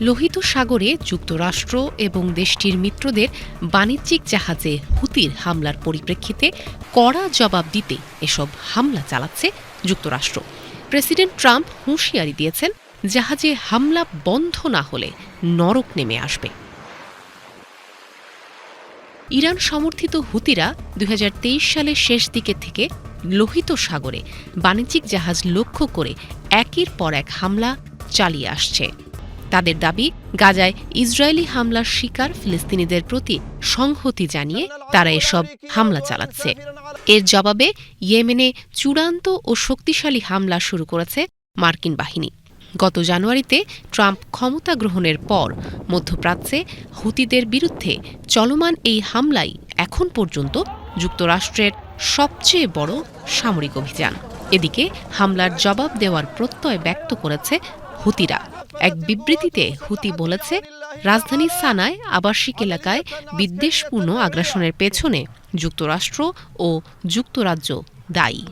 লোহিত সাগরে যুক্তরাষ্ট্র এবং দেশটির মিত্রদের বাণিজ্যিক জাহাজে হুতির হামলার পরিপ্রেক্ষিতে কড়া জবাব দিতে এসব হামলা চালাচ্ছে যুক্তরাষ্ট্র। প্রেসিডেন্ট ট্রাম্প হুঁশিয়ারি দিয়েছেন, জাহাজে হামলা বন্ধ না হলে নরক নেমে আসবে। ইরান সমর্থিত হুতিরা দুই হাজার তেইশ সালের শেষ দিকে থেকে লোহিত সাগরে বাণিজ্যিক জাহাজ লক্ষ্য করে একের পর এক হামলা চালিয়ে আসছে। তাদের দাবি, গাজায় ইসরায়েলি হামলার শিকার ফিলিস্তিনিদের প্রতি সংহতি জানিয়ে তারা এসব হামলা চালাচ্ছে। এর জবাবে ইয়েমেনে চূড়ান্ত ও শক্তিশালী হামলা শুরু করেছে মার্কিন বাহিনী। গত জানুয়ারিতে ট্রাম্প ক্ষমতা গ্রহণের পর মধ্যপ্রাচ্যে হুতিদের বিরুদ্ধে চলমান এই হামলাই এখন পর্যন্ত যুক্তরাষ্ট্রের সবচেয়ে বড় সামরিক অভিযান। এদিকে হামলার জবাব দেওয়ার প্রত্যয় ব্যক্ত করেছে হুতিরা। এক বিবৃতিতে হুতি বলেছে, রাজধানী সানায় আবাসিক এলাকায় বিদ্বেষপূর্ণ আগ্রাসনের পেছনে যুক্তরাষ্ট্র ও যুক্তরাজ্য দায়ী।